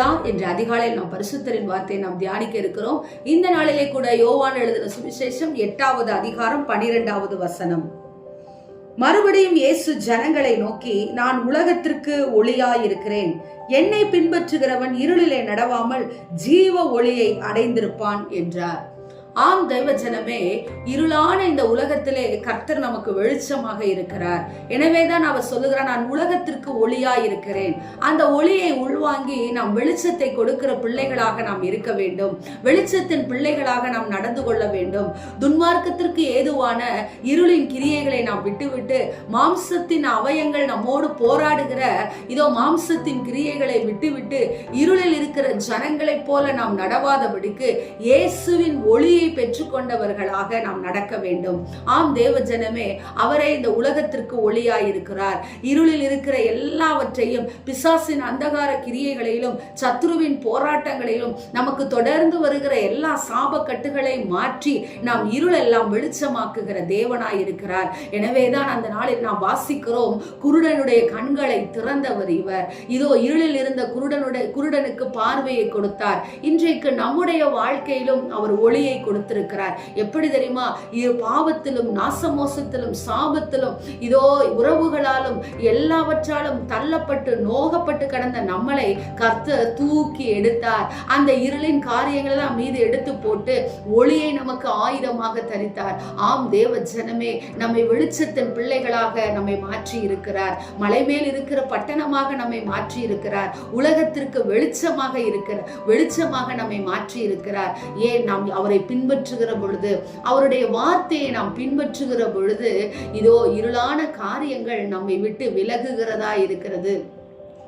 என்ற அதிகாலையில் நாம் பரிசுத்தரின் வார்த்தையை நாம் தியானிக்க இருக்கிறோம். இந்த நாளிலே கூட யோவான் எழுதின சுவிசேஷம் எட்டாவது அதிகாரம் பனிரெண்டாவது வசனம். மறுபடியும் இயேசு ஜனங்களை நோக்கி நான் உலகத்திற்கு ஒளியாயிருக்கிறேன். என்னை பின்பற்றுகிறவன் இருளிலே நடவாமல் ஜீவ ஒளியை அடைந்திருப்பான் என்றார். ஆம் தெய்வ ஜனமே இருளான இந்த உலகத்திலே கர்த்தர் நமக்கு வெளிச்சமாக இருக்கிறார். எனவே தான் அவர் சொல்லுகிறார் நான் உலகத்திற்கு ஒளியா இருக்கிறேன் அந்த ஒளியை உள்வாங்கி நாம் வெளிச்சத்தை கொடுக்கிற பிள்ளைகளாக நாம் இருக்க வேண்டும். வெளிச்சத்தின் பிள்ளைகளாக நாம் நடந்து கொள்ள வேண்டும். துன்மார்க்கத்திற்கு ஏதுவான இருளின் கிரியைகளை நாம் விட்டுவிட்டு மாம்சத்தின் அவயங்கள் நம்மோடு போராடுகிற இதோ மாம்சத்தின் கிரியைகளை விட்டுவிட்டு இருளில் இருக்கிற ஜனங்களைப் போல நாம் நடவாதபடிக்கு இயேசுவின் ஒளியை நீதியை பெற்றுக்கொண்டவர்களாக நாம் நடக்க வேண்டும். ஆம் தேவ ஜனமே அவரே இந்த உலகத்திற்கு ஒளியாய் இருக்கிறார் இருளில் இருக்கிற எல்லாவற்றையும் பிசாசின் அந்தகார கிரியைகளிலும் சத்ருவின் போராட்டங்களிலும் நமக்கு தொடர்ந்து வருகிற எல்லா சாப கட்டுகளை மாற்றி நாம் இருளெல்லாம் வெளிச்சமாக்குகிற தேவனாய் இருக்கிறார் எனவேதான் அந்த நாளில் நாம் வாசிக்கிறோம் குருடனுடைய கண்களை திறந்தவர் இவர். இதோ இருளில் இருந்த குருடனுடைய குருடனுக்கு பார்வையை கொடுத்தார். இன்றைக்கு நம்முடைய வாழ்க்கையிலும் அவர் ஒளியை கொடுத்திருக்கிறார். எப்படி தெரியுமா? பாவத்திலும் நாசமோசத்திலும் சாபத்திலும் இதோ உறவுகளாலும் எல்லாவற்றாலும் தள்ளப்பட்டு நோகப்பட்டு கடந்த நம்மளை கர்த்தர் தூக்கி எடுத்தார். அந்த இருளின் காரியங்கள் எல்லாம் மீது எடுத்து போட்டு ஒளியை நமக்கு ஆயுதமாக தரித்தார். ஆம் தேவ ஜனமே நம்மை வெளிச்சத்தின் பிள்ளைகளாக நம்மை மாற்றி இருக்கிறார் மலை மேல் இருக்கிற பட்டணமாக நம்மை மாற்றி இருக்கிறார் உலகத்திற்கு வெளிச்சமாக இருக்கிற வெளிச்சமாக நம்மை மாற்றி இருக்கிறார் ஏன்? நாம் அவரை பின்பற்றுகிற பொழுது அவருடைய வார்த்தையை நாம் பின்பற்றுகிற பொழுது இதோ இருளான காரியங்கள் நம்மை விட்டு விலகுகிறதா இருக்கிறது.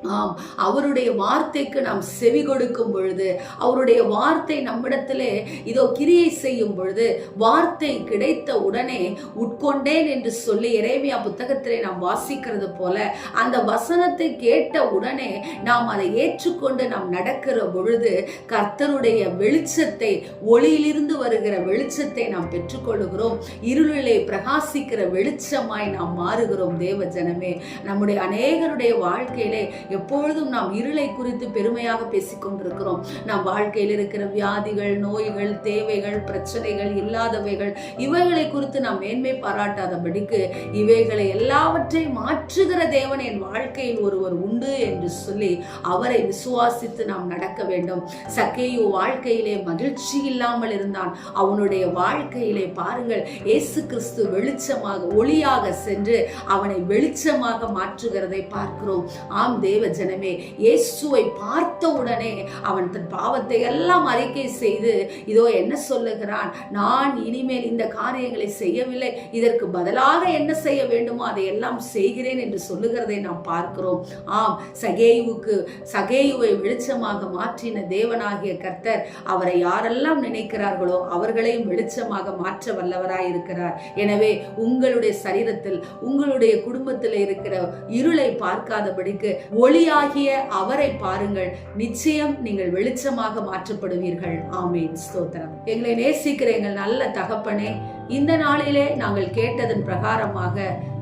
ஆம் அவருடைய வார்த்தைக்கு நாம் செவி கொடுக்கும் பொழுது அவருடைய வார்த்தை நம்மிடத்திலே இதோ கிரியை செய்யும் பொழுது வார்த்தை கிடைத்த உடனே உட்கொண்டேன் என்று சொல்லி இறைமையா புத்தகத்திலே நாம் வாசிக்கிறது போல அந்த வசனத்தை கேட்ட உடனே நாம் அதை ஏற்றுக்கொண்டு நாம் நடக்கிற பொழுது கர்த்தருடைய வெளிச்சத்தை ஒளியிலிருந்து வருகிற வெளிச்சத்தை நாம் பெற்றுக்கொள்கிறோம் இருளிலே பிரகாசிக்கிற வெளிச்சமாய் நாம் மாறுகிறோம் தேவ ஜனமே. நம்முடைய அநேகருடைய வாழ்க்கையிலே எப்பொழுதும் நாம் இருளை குறித்து பெருமையாக பேசிக் கொண்டிருக்கிறோம் நம் வாழ்க்கையில் இருக்கிற வியாதிகள் நோய்கள் தேவைகள் பிரச்சனைகள் இல்லாதவைகள் இவைகளை குறித்து நாம் மேன்மை பாராட்டாதபடிக்கு இவைகளை எல்லாவற்றையும் மாற்றுகிற தேவன் என் வாழ்க்கையில் ஒருவர் உண்டு என்று சொல்லி அவரை விசுவாசித்து நாம் நடக்க வேண்டும். சக்கேயு வாழ்க்கையிலே மகிழ்ச்சி இல்லாமல் இருந்தான். அவனுடைய வாழ்க்கையிலே பாருங்கள் இயேசு கிறிஸ்து வெளிச்சமாக ஒளியாக சென்று அவனை வெளிச்சமாக மாற்றுகிறதை பார்க்கிறோம். ஆம் தேவ தேவ ஜனமே இயேசுவை பார்த்த உடனே அவன் தன் பாவத்தை எல்லாம் அறிக்கை செய்து இதோ என்ன சொல்லுகிறான்? நான் இனிமேல் இந்த காரியங்களை செய்யவில்லை. இதற்கு பதிலாக என்ன செய்ய வேண்டுமோ அதை எல்லாம் செய்கிறேன் என்று சொல்லுகிறதை நாம் பார்க்கிறோம். ஆம் சகேயுவுக்கு சகேயுவை வெளிச்சமாக மாற்றின தேவனாகிய கர்த்தர் அவரை யாரெல்லாம் நினைக்கிறார்களோ அவர்களையும் வெளிச்சமாக மாற்ற வல்லவராய் இருக்கிறார் எனவே உங்களுடைய சரீரத்தில் உங்களுடைய குடும்பத்தில் இருக்கிற இருளை பார்க்காதபடிக்கு ஒளி ஒளியாகிய அவரை பாருங்கள். நிச்சயம் நீங்கள் வெளிச்சமாக மாற்றப்படுவீர்கள். ஆமேன். ஸ்தோத்திரம். எங்களை நேசிக்கிற எங்கள் நல்ல தகப்பனே இந்த நாளிலே நாங்கள் கேட்டதன் பிரகாரமாக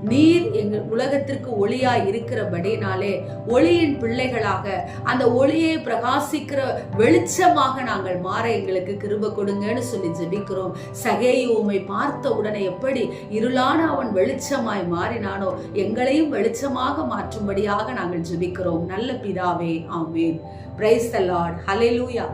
நீர் எங்கள் உலகத்திற்கு ஒளியாய் இருக்கிறபடினாலே ஒளியின் பிள்ளைகளாக அந்த ஒளியை பிரகாசிக்கிற வெளிச்சமாக நாங்கள் மாற எங்களுக்கு கிருப கொடுங்கன்னு சொல்லி ஜெபிக்கிறோம். சகேயு உமை பார்த்த உடனே எப்படி இருளான அவன் வெளிச்சமாய் மாறினானோ எங்களையும் வெளிச்சமாக மாற்றும்படியாக நாங்கள் ஜெபிக்கிறோம். நல்ல பிதாவே ஆமேன். Praise the Lord hallelujah